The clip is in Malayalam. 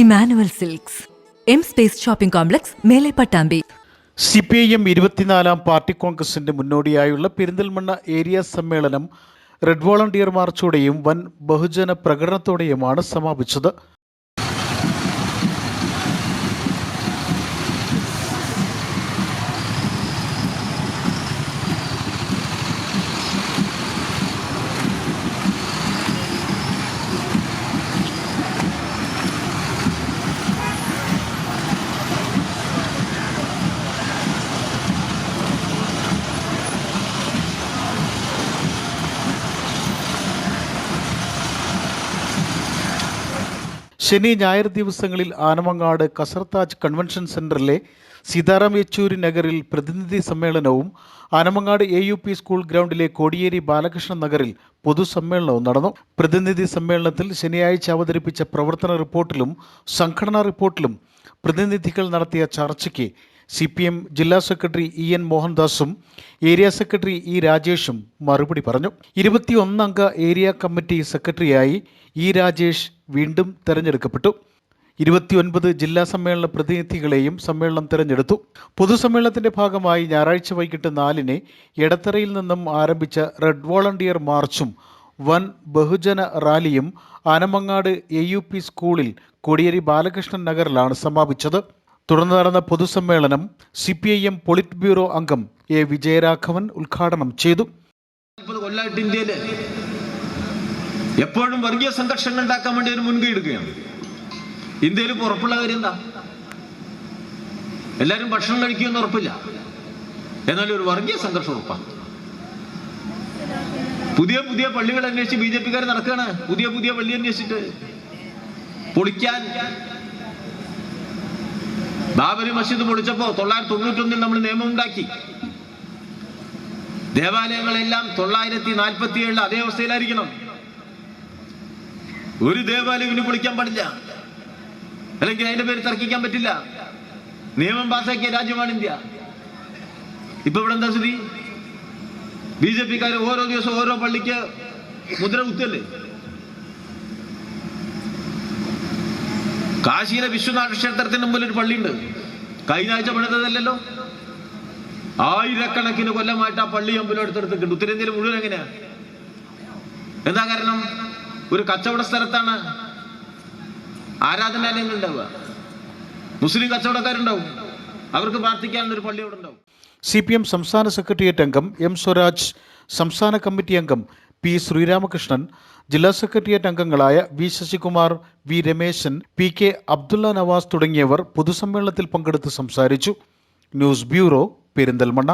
Emmanuel Silks. M space shopping complex മേലെ Pattambi C P I M ഇരുപത്തിനാലാം പാർട്ടി കോൺഗ്രസിന്റെ മുന്നോടിയായുള്ള പെരിന്തൽമണ്ണ ഏരിയ സമ്മേളനം റെഡ് വോളണ്ടിയർ മാർച്ചോടെയും വൻ ബഹുജന പ്രകടനത്തോടെയുമാണ് സമാപിച്ചത്. ശനി ഞായർ ദിവസങ്ങളിൽ ആനമങ്ങാട് കസർത്താജ് കൺവെൻഷൻ സെന്ററിലെ സീതാറാം യെച്ചൂരി നഗറിൽ പ്രതിനിധി സമ്മേളനവും Anamangad A U P school ഗ്രൗണ്ടിലെ Kodiyeri Balakrishnan നഗറിൽ പൊതുസമ്മേളനവും നടന്നു. പ്രതിനിധി സമ്മേളനത്തിൽ ശനിയാഴ്ച അവതരിപ്പിച്ച പ്രവർത്തന റിപ്പോർട്ടിലും സംഘടനാ റിപ്പോർട്ടിലും പ്രതിനിധികൾ നടത്തിയ ചർച്ചയ്ക്ക് സി പി എം ജില്ലാ സെക്രട്ടറി ഇ എൻ മോഹൻദാസും ഏരിയ സെക്രട്ടറി ഇ രാജേഷും മറുപടി പറഞ്ഞു. ഇരുപത്തിയൊന്നംഗ ഏരിയ കമ്മിറ്റി സെക്രട്ടറിയായി ഇ രാജേഷ് വീണ്ടും തെരഞ്ഞെടുക്കപ്പെട്ടു. ഇരുപത്തിയൊൻപത് ജില്ലാ സമ്മേളന പ്രതിനിധികളെയും സമ്മേളനം തെരഞ്ഞെടുത്തു. പൊതുസമ്മേളനത്തിന്റെ ഭാഗമായി ഞായറാഴ്ച വൈകിട്ട് നാലിന് എടത്തറയിൽ നിന്നും ആരംഭിച്ച റെഡ് വോളണ്ടിയർ മാർച്ചും വൻ ബഹുജന റാലിയും ആനമങ്ങാട് എ സ്കൂളിൽ കോടിയേരി ബാലകൃഷ്ണൻ നഗറിലാണ് സമാപിച്ചത്. തുടർന്ന് നടന്ന പൊതുസമ്മേളനം C P I M polit bureau അംഗം എ വിജയരാഘവൻ ഉദ്ഘാടനം ചെയ്തു. കൊല്ലമായിട്ട് ഇന്ത്യയിൽ എപ്പോഴും വർഗീയ സംഘർഷങ്ങൾ ഉണ്ടാക്കാൻ വേണ്ടി ഒരു മുൻകൈ എടുക്കുകയാണ്. ഇന്ത്യയിൽ ഉറപ്പുള്ള കാര്യം എന്താ? എല്ലാരും ഭക്ഷണം കഴിക്കുമെന്ന് ഉറപ്പില്ല. എന്നാൽ ഒരു വർഗീയ സംഘർഷം ഉറപ്പാണ്. പുതിയ പുതിയ പള്ളികൾ അന്വേഷിച്ച് ബി ജെ പിക്കാർ നടക്കുകയാണ്. പുതിയ പുതിയ പള്ളി അന്വേഷിച്ചിട്ട് പൊളിക്കാൻ ബാബരി മസ്ജിദ് പൊളിച്ചപ്പോ തൊള്ളായിരത്തി തൊണ്ണൂറ്റൊന്നിൽ നമ്മൾ നിയമം ഉണ്ടാക്കി. ദേവാലയങ്ങളെല്ലാം തൊള്ളായിരത്തി നാൽപ്പത്തി ഏഴിൽ അതേ അവസ്ഥയിലായിരിക്കണം. ഒരു ദേവാലയം ഇനി പൊളിക്കാൻ പാടില്ല. അല്ലെങ്കിൽ അതിന്റെ പേര് തർക്കിക്കാൻ പറ്റില്ല. നിയമം പാസാക്കിയ രാജ്യമാണ് ഇന്ത്യ. ഇപ്പൊ ഇവിടെ എന്താ സ്ഥിതി? ബി ജെ പിക്കാർ ഓരോ ദിവസം ഓരോ പള്ളിക്ക് മുദ്ര കുത്തല്ലേ കാശിയിലെ വിശ്വനാഥ ക്ഷേത്രത്തിന് മുമ്പിൽ ഒരു പള്ളിയുണ്ട്. കഴിഞ്ഞ ആഴ്ച പണിതതല്ലല്ലോ? ആയിരക്കണക്കിന് കൊല്ലമായിട്ട് ആ പള്ളി അമ്പലം എടുത്തെടുത്തിട്ടുണ്ട്. ഉത്തരേന്ത്യയിൽ മുഴുവൻ എങ്ങനെയാ? എന്താ കാരണം? ഒരു കച്ചവട സ്ഥലത്താണ് ആരാധനാലയങ്ങൾ ഉണ്ടാവുക. മുസ്ലിം കച്ചവടക്കാരുണ്ടാവും. അവർക്ക് പ്രാർത്ഥിക്കാനുള്ള ഒരു പള്ളി അവിടെ ഉണ്ടാവും. സി പി എം സംസ്ഥാന സെക്രട്ടേറിയറ്റ് അംഗം എം സ്വരാജ് സംസ്ഥാന കമ്മിറ്റി അംഗം പി ശ്രീരാമകൃഷ്ണൻ ജില്ലാ സെക്രട്ടേറിയറ്റ് അംഗങ്ങളായ V Sasikumar V Rameshan P K Abdulla Navas തുടങ്ങിയവർ പൊതുസമ്മേളനത്തിൽ പങ്കെടുത്ത് സംസാരിച്ചു. News bureau Perinthalmanna.